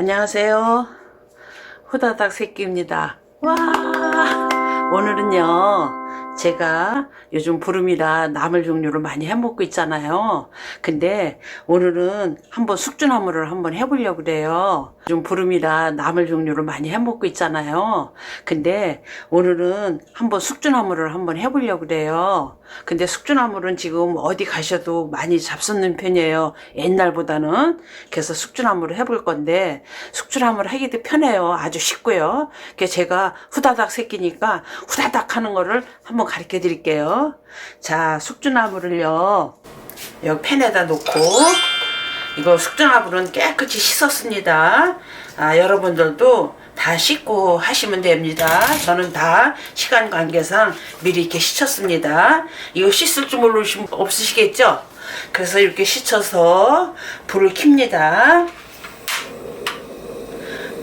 안녕하세요. 후다닥 새끼입니다. 와, 오늘은요, 제가 요즘 부름이라 나물 종류를 많이 해 먹고 있잖아요. 근데 오늘은 한번 숙주나물을 한번 해보려고 그래요. 요즘 부름이라 나물 종류를 많이 해 먹고 있잖아요. 근데 오늘은 한번 숙주나물을 한번 해보려고 그래요. 근데 숙주나물은 지금 어디 가셔도 많이 잡수는 편이에요. 옛날보다는. 그래서 숙주나물을 해볼 건데 숙주나물 하기도 편해요. 아주 쉽고요. 제가 후다닥 새끼니까 후다닥 하는 거를 한번 가르쳐 드릴게요. 자, 숙주나물을요. 여기 팬에다 놓고 이거 숙주나물은 깨끗이 씻었습니다. 아, 여러분들도 다 씻고 하시면 됩니다. 저는 다 시간 관계상 미리 이렇게 씻었습니다. 이거 씻을 줄 모르시면 없으시겠죠? 그래서 이렇게 씻어서 불을 켭니다.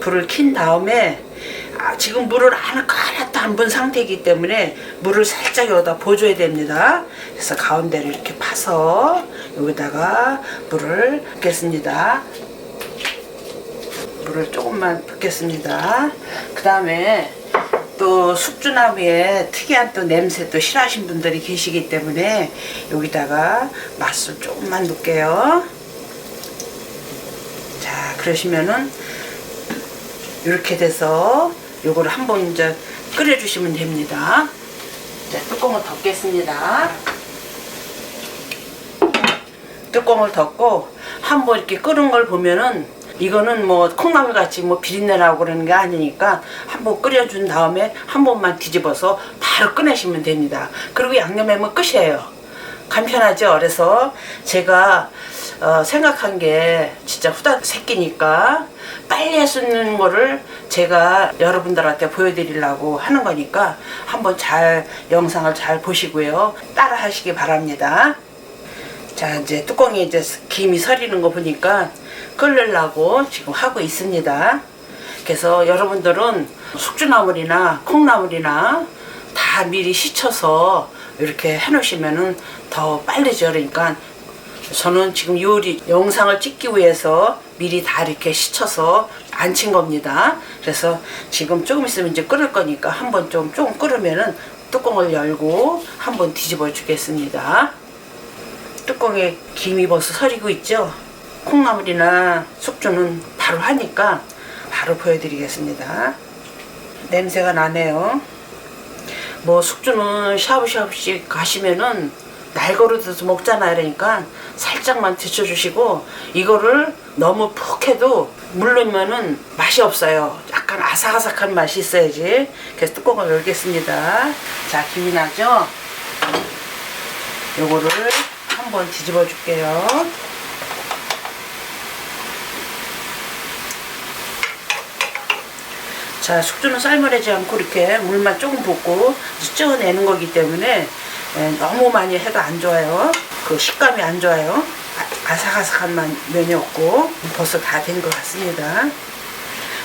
불을 킨 다음에 아, 지금 물을 하나도 안본 상태이기 때문에 물을 살짝 여기다 부어줘야 됩니다. 그래서 가운데를 이렇게 파서 여기다가 물을 붓겠습니다. 물을 조금만 붓겠습니다. 그 다음에 또 숙주나무에 특이한 또 냄새 또 싫어하시는 분들이 계시기 때문에 여기다가 맛술 조금만 넣을게요. 자, 그러시면은 이렇게 돼서 요거를 한번 이제 끓여주시면 됩니다. 자, 뚜껑을 덮겠습니다. 뚜껑을 덮고 한번 이렇게 끓은 걸 보면은 이거는 뭐 콩나물 같이 뭐 비린내 나고 그러는 게 아니니까 한번 끓여준 다음에 한 번만 뒤집어서 바로 꺼내시면 됩니다. 그리고 양념하면 끝이에요. 간편하죠. 그래서 제가 어, 생각한 게 진짜 후다 새끼니까 빨리 있는 거를 제가 여러분들한테 보여드리려고 하는 거니까 한번 잘 영상을 잘 보시고요. 따라 하시기 바랍니다. 자 이제 뚜껑에 이제 김이 서리는 거 보니까 끓으려고 지금 하고 있습니다. 그래서 여러분들은 숙주나물이나 콩나물이나 다 미리 씻어서 이렇게 해놓으시면은 더 빨리죠. 그러니까 저는 지금 요리 영상을 찍기 위해서 미리 다 이렇게 씻어서 안 친 겁니다. 그래서 지금 조금 있으면 이제 끓을 거니까 한번 좀 조금 끓으면은 뚜껑을 열고 한번 뒤집어 주겠습니다. 뚜껑에 김이 벌써 서리고 있죠. 콩나물이나 숙주는 바로 하니까 바로 보여드리겠습니다. 냄새가 나네요. 뭐 숙주는 샤브샤브씩 가시면은 날거르듯 먹잖아요. 그러니까 살짝만 데쳐주시고 이거를 너무 푹 해도 물르면은 맛이 없어요. 약간 아삭아삭한 맛이 있어야지. 그래서 뚜껑을 열겠습니다. 자, 김이 나죠? 요거를 한번 뒤집어 줄게요. 자, 숙주는 삶으려지 않고 이렇게 물만 조금 붓고 쪄내는 거기 때문에 예, 너무 많이 해도 안 좋아요. 그 식감이 안 좋아요. 아, 아삭아삭한 만- 면이 없고 벌써 다 된 것 같습니다.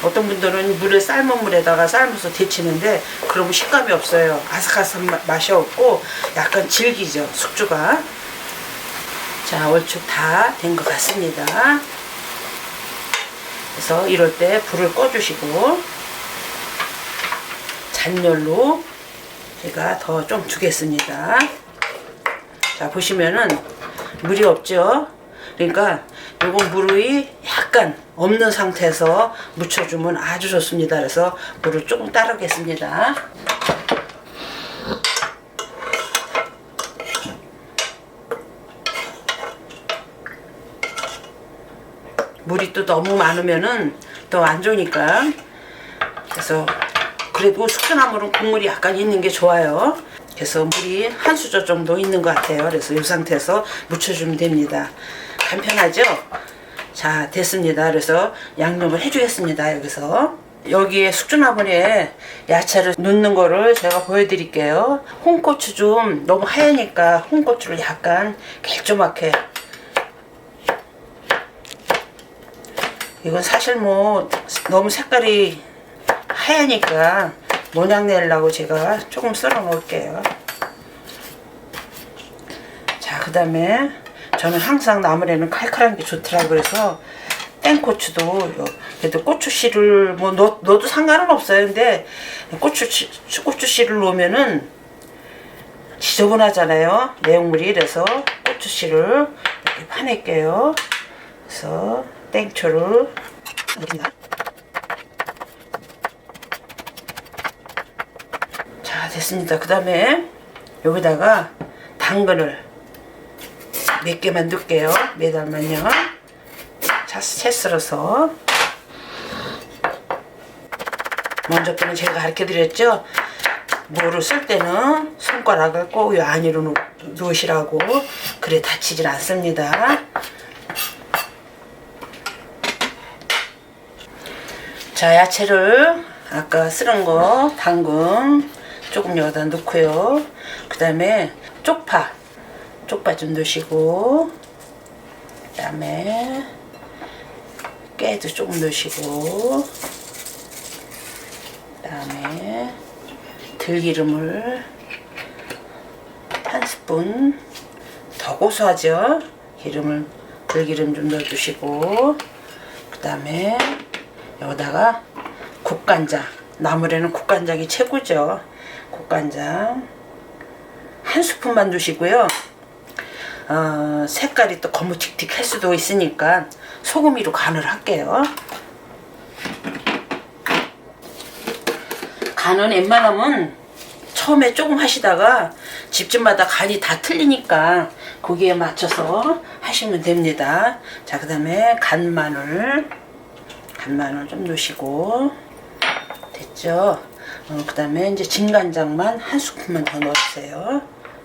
어떤 분들은 물에 삶은 물에다가 삶아서 데치는데 그러면 식감이 없어요. 아삭아삭한 마- 맛이 없고 약간 질기죠. 숙주가. 자, 얼추 다 된 것 같습니다. 그래서 이럴 때 불을 꺼주시고 잔열로 제가 더좀 두겠습니다. 자 보시면은 물이 없죠. 그러니까 요거 물이 약간 없는 상태에서 묻혀주면 아주 좋습니다. 그래서 물을 조금 따르겠습니다. 물이 또 너무 많으면은 또 안 좋으니까 그래서 그래도 숙주나물은 국물이 약간 있는 게 좋아요. 그래서 물이 한 수저 정도 있는 것 같아요. 그래서 이 상태에서 묻혀주면 됩니다. 간편하죠? 자, 됐습니다. 그래서 양념을 해주겠습니다. 여기서. 여기에 숙주나물에 야채를 넣는 거를 제가 보여드릴게요. 홍고추 좀 너무 하얘니까 홍고추를 약간 갤조맣게 이건 사실 뭐 너무 색깔이 하얘니까 모양 내려고 제가 조금 썰어 놓을게요. 자, 그 다음에 저는 항상 나물에는 칼칼한 게 좋더라고 그래서 땡고추도 요- 그래도 고추씨를 뭐 넣, 넣어도 상관은 없어요. 근데 고추 고추씨를 넣으면은 지저분하잖아요. 내용물이 그래서 고추씨를 이렇게 파낼게요. 그래서 땡초를 넣습니다. 됐습니다. 그 다음에 여기다가 당근을 몇 개만 넣을게요. 몇 알만요. 자, 채 썰어서 먼저 거는 제가 가르쳐 드렸죠. 무를 쓸 때는 손가락을 꼭이 안으로 놓- 놓으시라고 그래 다치질 않습니다. 자 야채를 아까 쓸은 거 당근 조금 여기다 넣고요. 그 다음에 쪽파 쪽파 좀 넣으시고 그 다음에 깨도 조금 넣으시고 그 다음에 들기름을 한 스푼 더 고소하죠 기름을 들기름 좀 넣어주시고 그 다음에 여기다가 국간장 나물에는 국간장이 최고죠. 국간장. 한 스푼만 넣으시고요. 어, 색깔이 또 거무틱틱 할 수도 있으니까 소금이로 간을 할게요. 간은 웬만하면 처음에 조금 하시다가 집집마다 간이 다 틀리니까 거기에 맞춰서 하시면 됩니다. 자, 그 다음에 간마늘, 간마늘 좀 넣으시고, 됐죠? 어, 그 다음에 이제 진간장만 한 스푼만 더 넣어주세요.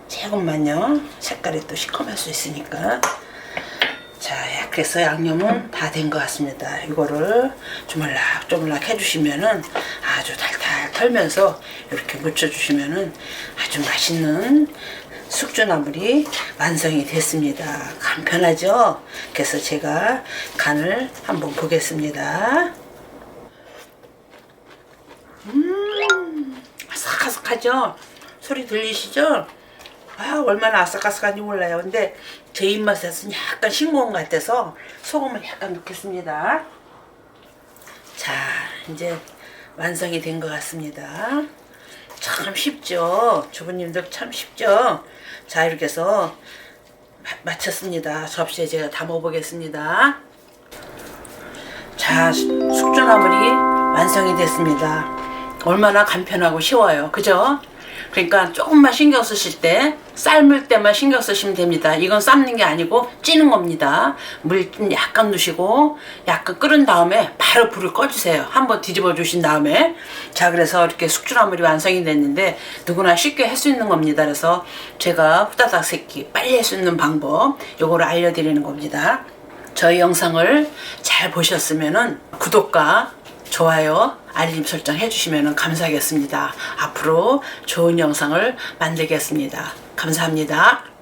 조금만요. 색깔이 또 시커멀 수 있으니까. 자, 그래서 양념은 다 된 것 같습니다. 이거를 조물락 조물락 해주시면은 아주 달달 털면서 이렇게 묻혀주시면은 아주 맛있는 숙주나물이 완성이 됐습니다. 간편하죠? 그래서 제가 간을 한번 보겠습니다. 음, 아삭아삭하죠? 소리 들리시죠? 아, 얼마나 아삭아삭한지 몰라요. 근데 제 입맛에서는 약간 싱거운 것 같아서 소금을 약간 넣겠습니다. 자, 이제 완성이 된 것 같습니다. 참 쉽죠? 주부님들 참 쉽죠? 자, 이렇게 해서 마- 마쳤습니다. 접시에 제가 담아보겠습니다. 자, 숙주나물이 완성이 됐습니다. 얼마나 간편하고 쉬워요. 그죠? 그러니까 조금만 신경 쓰실 때 삶을 때만 신경 쓰시면 됩니다. 이건 삶는 게 아니고 찌는 겁니다. 물 좀 약간 넣으시고 약간 끓은 다음에 바로 불을 꺼주세요. 한번 뒤집어 주신 다음에 자 그래서 이렇게 숙주나물이 완성이 됐는데 누구나 쉽게 할 수 있는 겁니다. 그래서 제가 후다닥 새끼 빨리 할 수 있는 방법 요거를 알려드리는 겁니다. 저희 영상을 잘 보셨으면은 구독과 좋아요, 알림 설정 해주시면 감사하겠습니다. 앞으로 좋은 영상을 만들겠습니다. 감사합니다.